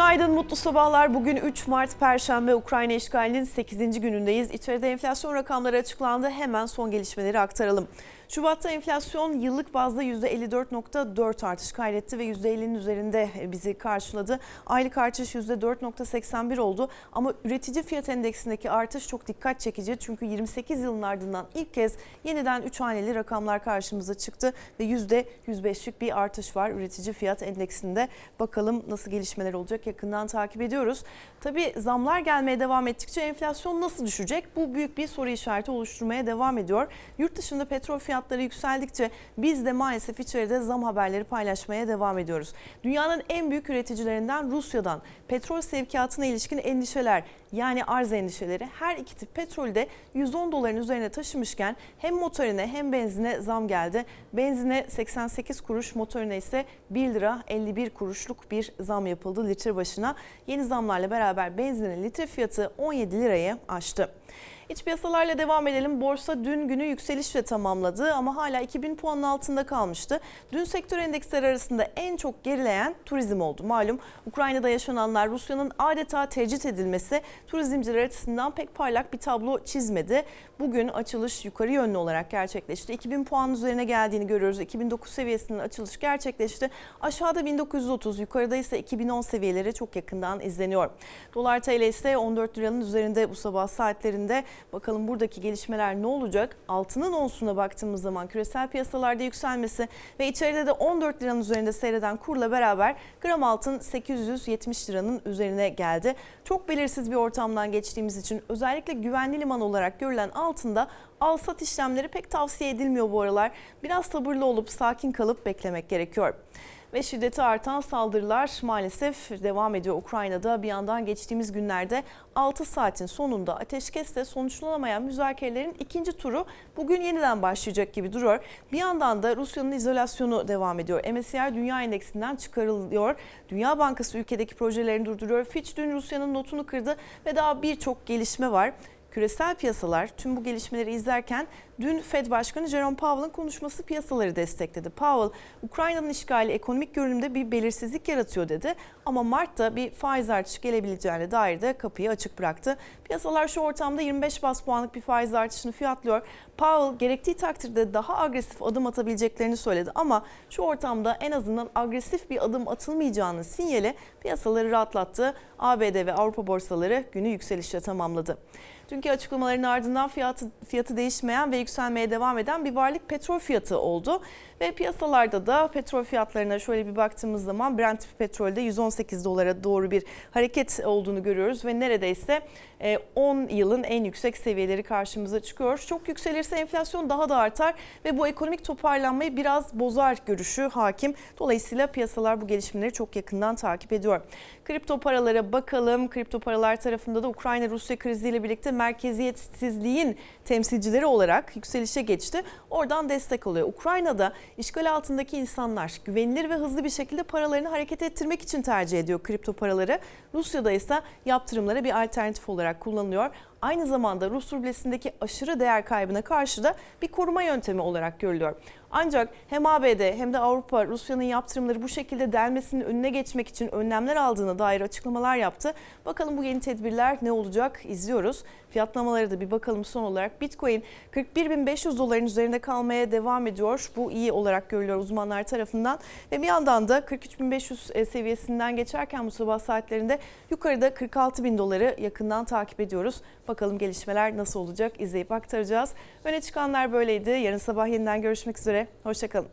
Günaydın, mutlu sabahlar. Bugün 3 Mart Perşembe Ukrayna işgalinin 8. günündeyiz. İçeride enflasyon rakamları açıklandı. Hemen son gelişmeleri aktaralım. Şubat'ta enflasyon yıllık bazda %54.4 artış kaydetti ve %50'nin üzerinde bizi karşıladı. Aylık artış %4.81 oldu ama üretici fiyat endeksindeki artış çok dikkat çekici. Çünkü 28 yılın ardından ilk kez yeniden 3 haneli rakamlar karşımıza çıktı ve %105'lik bir artış var üretici fiyat endeksinde. Bakalım nasıl gelişmeler olacak yakından takip ediyoruz. Tabii zamlar gelmeye devam ettikçe enflasyon nasıl düşecek? Bu büyük bir soru işareti oluşturmaya devam ediyor. Yurt dışında petrol fiyatları yükseldikçe biz de maalesef içeride zam haberleri paylaşmaya devam ediyoruz. Dünyanın en büyük üreticilerinden Rusya'dan petrol sevkiyatına ilişkin endişeler yani arz endişeleri her iki tip petrolde 110 doların üzerine taşımışken hem motorine hem benzine zam geldi. Benzine 88 kuruş, motorine ise 1 lira 51 kuruşluk bir zam yapıldı litre başına. Yeni zamlarla beraber benzinin litre fiyatı 17 lirayı aştı. İç piyasalarla devam edelim. Borsa dün günü yükselişle tamamladı ama hala 2000 puanın altında kalmıştı. Dün sektör endeksleri arasında en çok gerileyen turizm oldu. Malum Ukrayna'da yaşananlar Rusya'nın adeta tecrit edilmesi turizmciler açısından pek parlak bir tablo çizmedi. Bugün açılış yukarı yönlü olarak gerçekleşti. 2000 puan üzerine geldiğini görüyoruz. 2009 seviyesinden açılış gerçekleşti. Aşağıda 1930, yukarıda ise 2010 seviyeleri çok yakından izleniyor. Dolar TL ise 14 liranın üzerinde bu sabah saatlerinde. Bakalım buradaki gelişmeler ne olacak? Altının onsuna baktığımız zaman küresel piyasalarda yükselmesi ve içeride de 14 liranın üzerinde seyreden kurla beraber gram altın 870 liranın üzerine geldi. Çok belirsiz bir ortamdan geçtiğimiz için özellikle güvenli liman olarak görülen altında al sat işlemleri pek tavsiye edilmiyor bu aralar. Biraz sabırlı olup sakin kalıp beklemek gerekiyor. Ve şiddeti artan saldırılar maalesef devam ediyor Ukrayna'da. Bir yandan geçtiğimiz günlerde 6 saatin sonunda ateşkesle sonuçlanamayan müzakerelerin ikinci turu bugün yeniden başlayacak gibi duruyor. Bir yandan da Rusya'nın izolasyonu devam ediyor. MSCI Dünya Endeksinden çıkarılıyor. Dünya Bankası ülkedeki projelerini durduruyor. Fitch dün Rusya'nın notunu kırdı ve daha birçok gelişme var. Küresel piyasalar tüm bu gelişmeleri izlerken dün Fed Başkanı Jerome Powell'ın konuşması piyasaları destekledi. Powell, Ukrayna'nın işgali ekonomik görünümde bir belirsizlik yaratıyor dedi ama Mart'ta bir faiz artışı gelebileceğine dair de kapıyı açık bıraktı. Piyasalar şu ortamda 25 bas puanlık bir faiz artışını fiyatlıyor. Powell gerektiği takdirde daha agresif adım atabileceklerini söyledi ama şu ortamda en azından agresif bir adım atılmayacağının sinyali piyasaları rahatlattı. ABD ve Avrupa borsaları günü yükselişle tamamladı. Dünkü açıklamaların ardından fiyatı, fiyatı değişmeyen ve yükselmeye devam eden bir varlık petrol fiyatı oldu. Ve piyasalarda da petrol fiyatlarına şöyle bir baktığımız zaman Brent petrolde 118 dolara doğru bir hareket olduğunu görüyoruz ve neredeyse 10 yılın en yüksek seviyeleri karşımıza çıkıyor. Çok yükselirse enflasyon daha da artar ve bu ekonomik toparlanmayı biraz bozar görüşü hakim. Dolayısıyla piyasalar bu gelişmeleri çok yakından takip ediyor. Kripto paralara bakalım. Kripto paralar tarafında da Ukrayna-Rusya kriziyle birlikte merkeziyetsizliğin temsilcileri olarak yükselişe geçti. Oradan destek alıyor. Ukrayna'da işgal altındaki insanlar güvenilir ve hızlı bir şekilde paralarını hareket ettirmek için tercih ediyor kripto paraları. Rusya'da ise yaptırımlara bir alternatif olarak kullanılıyor. Aynı zamanda Rus rublesindeki aşırı değer kaybına karşı da bir koruma yöntemi olarak görülüyor. Ancak hem ABD hem de Avrupa Rusya'nın yaptırımları bu şekilde delmesinin önüne geçmek için önlemler aldığına dair açıklamalar yaptı. Bakalım bu yeni tedbirler ne olacak izliyoruz. Fiyatlamaları da bir bakalım son olarak. Bitcoin 41.500 doların üzerinde kalmaya devam ediyor. Bu iyi olarak görülüyor uzmanlar tarafından. Ve bir yandan da 43.500 seviyesinden geçerken bu sabah saatlerinde yukarıda 46.000 doları yakından takip ediyoruz. Bakalım gelişmeler nasıl olacak izleyip aktaracağız. Öne çıkanlar böyleydi. Yarın sabah yeniden görüşmek üzere. Hoşçakalın.